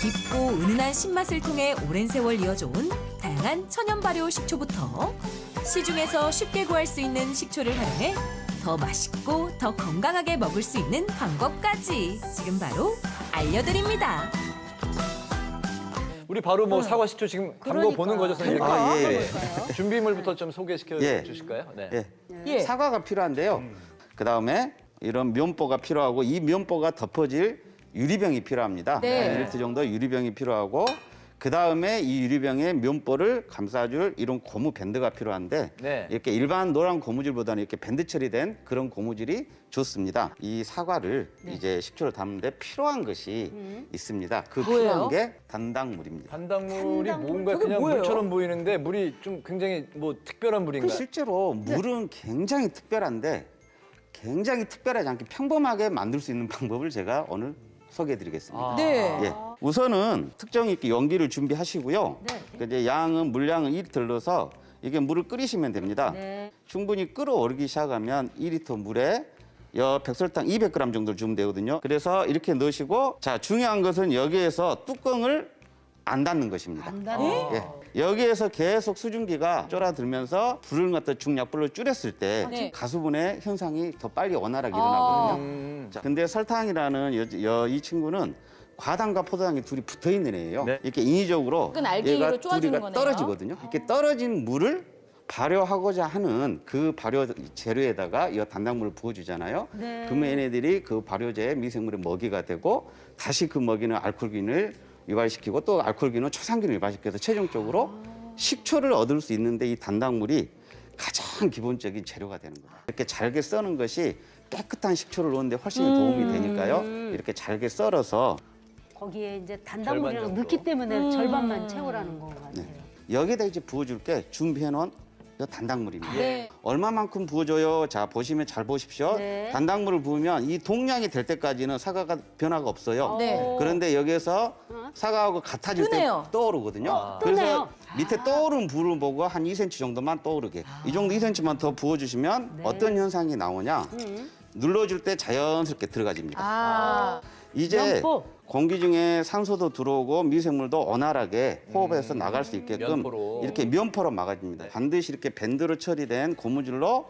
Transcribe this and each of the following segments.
깊고 은은한 신맛을 통해 오랜 세월 이어져온 다양한 천연 발효 식초부터 시중에서 쉽게 구할 수 있는 식초를 활용해 더 맛있고 더 건강하게 먹을 수 있는 방법까지 지금 바로 알려드립니다. 우리 바로 뭐 사과 식초 지금 담궈 보는 거죠, 선생님? 아, 예, 예. 준비물부터 좀 소개시켜 예. 주실까요? 네. 예. 예. 사과가 필요한데요. 그 다음에 이런 면보가 필요하고 이 면보가 덮어질 유리병이 필요합니다. 네. 1리터 정도 유리병이 필요하고 그 다음에 이 유리병에 면보를 감싸줄 이런 고무 밴드가 필요한데 네. 이렇게 일반 노란 고무줄보다는 이렇게 밴드 처리된 그런 고무줄이 좋습니다. 이 사과를 이제 식초를 담는데 필요한 것이 있습니다. 그 뭐예요? 필요한 게 단당물입니다. 단당물이 뭔가 그게 그냥 뭐예요? 물처럼 보이는데 물이 좀 굉장히 뭐 특별한 그 물인가요? 실제로 물은 굉장히 특별한데 굉장히 특별하지 않게 평범하게 만들 수 있는 방법을 제가 오늘 소개해드리겠습니다. 아. 네. 예. 우선은 특정 있게 연기를 준비하시고요. 그 이제 양은 물량은 1리터 넣어서 이게 물을 끓이시면 됩니다. 충분히 끓어오르기 시작하면 2리터 물에 여 백설탕 200g 정도를 주면 되거든요. 그래서 이렇게 넣으시고 자 중요한 것은 여기에서 뚜껑을 안 닫는 것입니다. 예. 여기에서 계속 수증기가 쫄아들면서 불을 갖다 중약불로 줄였을 때 네. 가수분해 현상이 더 빨리 원활하게 일어나거든요. 음. 자, 근데 설탕이라는 여, 여- 이 친구는 과당과 포도당이 둘이 붙어 있는 애예요. 네. 이렇게 인위적으로 알갱이로 얘가 쪼아주는 둘이가 거네요. 떨어지거든요. 이렇게 떨어진 물을 발효하고자 하는 그 발효 재료에다가 이 단당물을 부어주잖아요. 그러면 얘네들이 그 발효제의 미생물의 먹이가 되고 다시 그 먹이는 알코올균을 유발시키고 또 알코올균은 초산균을 유발시켜서 최종적으로 식초를 얻을 수 있는데 이 단당물이 가장 기본적인 재료가 되는 거예요. 이렇게 잘게 써는 것이 깨끗한 식초를 넣는데 훨씬 도움이 되니까요. 이렇게 잘게 썰어서 거기에 이제 절반 단단물이랑 정도. 넣기 때문에 절반만 채우라는 거 같아요. 네. 여기다 이제 부어줄 게 준비해 놓은 이 단당물입니다. 네. 얼마만큼 부어줘요? 자 보시면 잘 보십시오. 네. 단당물을 부으면 이 동량이 될 때까지는 사과가 변화가 없어요. 네. 그런데 여기에서 사과하고 같아질 뜨네요. 때 떠오르거든요. 아. 그래서 뜨네요. 밑에 떠오른 불을 보고 한 2cm 정도만 떠오르게. 이 정도 2cm만 더 부어주시면 어떤 현상이 나오냐? 눌러줄 때 자연스럽게 들어가집니다. 아. 이제 면포. 공기 중에 산소도 들어오고 미생물도 원활하게 호흡해서 나갈 수 있게끔 면포로. 이렇게 면포로 막아줍니다. 반드시 이렇게 밴드로 처리된 고무줄로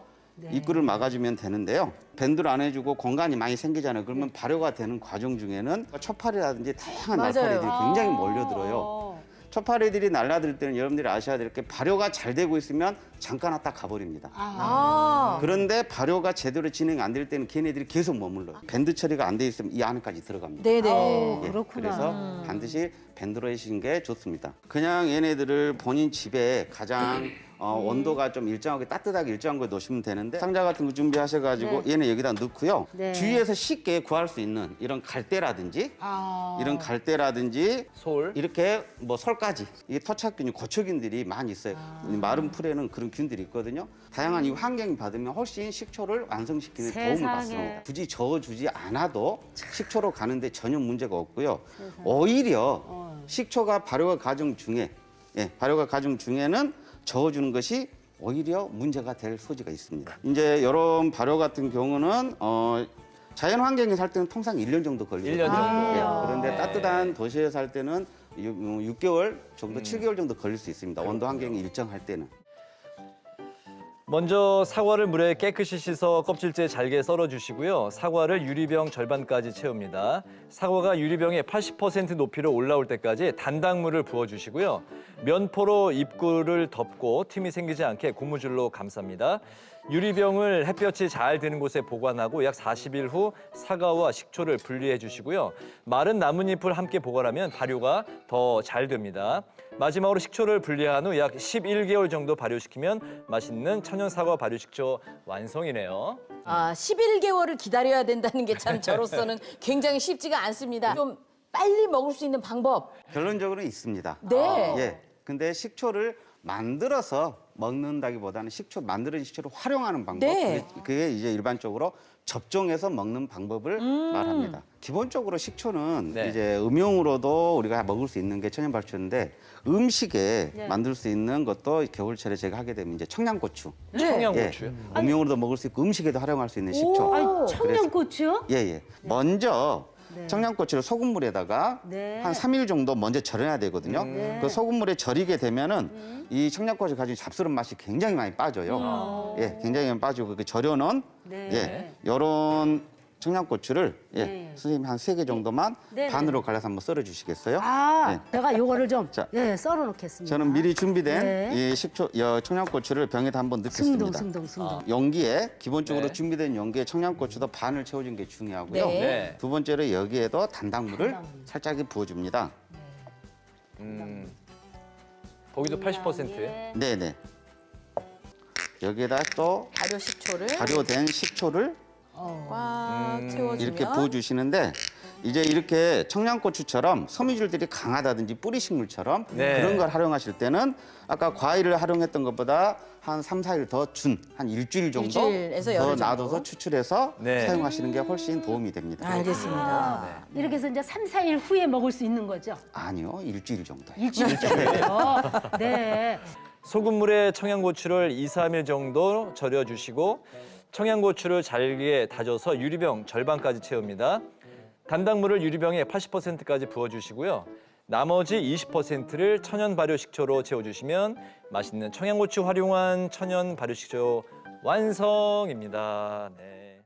입구를 막아주면 되는데요. 밴드를 안 해주고 공간이 많이 생기잖아요. 그러면 발효가 되는 과정 중에는 초파리라든지 다양한 맞아요. 날파리들이 굉장히 몰려들어요. 어. 초파리들이 날라들 때는 여러분들이 아셔야 될 게 발효가 잘 되고 있으면 잠깐 왔다 가버립니다. 아. 그런데 발효가 제대로 진행 안 될 때는 걔네들이 계속 머물러요. 밴드 처리가 안 돼 있으면 이 안에까지 들어갑니다. 네네. 아우, 예, 그렇구나. 그래서 반드시 밴드로 해주시는 게 좋습니다. 그냥 얘네들을 본인 집에 가장 어, 온도가 좀 일정하게 따뜻하게 일정한 거 놓으시면 되는데 상자 같은 거 준비하셔가지고 얘네 여기다 넣고요. 네. 주위에서 쉽게 구할 수 있는 이런 갈대라든지 아. 이런 갈대라든지 솔. 이렇게 뭐 설까지 이게 토착균이 고초균들이 많이 있어요. 이 마른 풀에는 그런 균들이 있거든요. 다양한 이 환경이 받으면 훨씬 식초를 완성시키는 도움을 세상에. 받습니다. 굳이 저어주지 않아도 식초로 가는데 전혀 문제가 없고요. 오히려 식초가 발효가 과정 중에 예, 발효가 과정 중에는 저어주는 것이 오히려 문제가 될 소지가 있습니다. 이제 이런 발효 같은 경우는 어, 자연 환경에 살 때는 통상 1년 정도 걸리거든요. 1년 정도. 예, 그런데 네. 따뜻한 도시에 살 때는 6, 개월 정도, 칠 7개월 정도 걸릴 수 있습니다. 온도 환경이 일정할 때는. 먼저 사과를 물에 깨끗이 씻어 껍질째 잘게 썰어 주시고요. 사과를 유리병 절반까지 채웁니다. 사과가 유리병의 80% 높이로 올라올 때까지 단당물을 부어 주시고요. 면포로 입구를 덮고 틈이 생기지 않게 고무줄로 감쌉니다. 유리병을 햇볕이 잘 드는 곳에 보관하고 약 40일 후 사과와 식초를 분리해 주시고요. 마른 나뭇잎을 함께 보관하면 발효가 더 잘 됩니다. 마지막으로 식초를 분리한 후 약 11개월 정도 발효시키면 맛있는 천연 사과 발효 식초 완성이네요. 아, 11개월을 기다려야 된다는 게 참 저로서는 굉장히 쉽지가 않습니다. 좀 빨리 먹을 수 있는 방법. 결론적으로 있습니다. 네. 예. 근데 식초를 만들어서 먹는다기보다는 식초 만들어진 식초를 활용하는 방법. 네. 그게- 그게 이제 일반적으로 접종해서 먹는 방법을 말합니다. 기본적으로 식초는 네. 이제 음용으로도 우리가 먹을 수 있는 게 천연 발효인데 음식에 만들 수 있는 것도 겨울철에 제가 하게 되면 이제 청양고추. 청양고추요. 예, 음용으로도 먹을 수 있고 음식에도 활용할 수 있는 식초. 아니, 그래서- 청양고추요? 예, 예. 먼저 네. 청양고추를 소금물에다가 네. 한 3일 정도 먼저 절여야 되거든요. 네. 그 소금물에 절이게 되면은 이 청양고추 가지고 잡스러운 맛이 굉장히 많이 빠져요. 예, 굉장히 많이 빠지고 그 절여놓은 네. 예, 요런 청양고추를 예, 네. 선생님 한 세 개 정도만 네, 네. 반으로 갈라서 한번 썰어 주시겠어요? 아, 네. 내가 요거를 좀 자. 예, 썰어 놓겠습니다. 저는 미리 준비된 네. 이 식초 여, 청양고추를 병에다 한번 넣겠습니다. 승동, 승동, 승동. 용기에 기본적으로 네. 준비된 용기에 청양고추도 반을 채워준 게 중요하고요. 네. 네. 두 번째로 여기에도 단당물을 단당물. 살짝 부어줍니다. 음, 거기도 80%. 예. 네네. 여기에다 또 발효 식초를 발효된 식초를 어. 꽉 음, 채워주면 이렇게 부어주시는데 이제 이렇게 청양고추처럼 섬유질들이 강하다든지 뿌리 식물처럼 네. 그런 걸 활용하실 때는 아까 과일을 활용했던 것보다 한 3, 4일 더 준 한 일주일 정도 일주일에서 열흘 더 정도. 놔둬서 추출해서 네. 사용하시는 게 훨씬 도움이 됩니다. 알겠습니다. 이렇게 해서 이제 3, 4일 후에 먹을 수 있는 거죠? 아니요, 일주일 정도요. 일주일 정도요. 네. 소금물에 청양고추를 2, 3일 정도 절여 주시고 청양고추를 잘게 다져서 유리병 절반까지 채웁니다. 단당물을 유리병에 80%까지 부어 주시고요. 나머지 20%를 천연 발효 식초로 채워 주시면 맛있는 청양고추 활용한 천연 발효 식초 완성입니다. 네.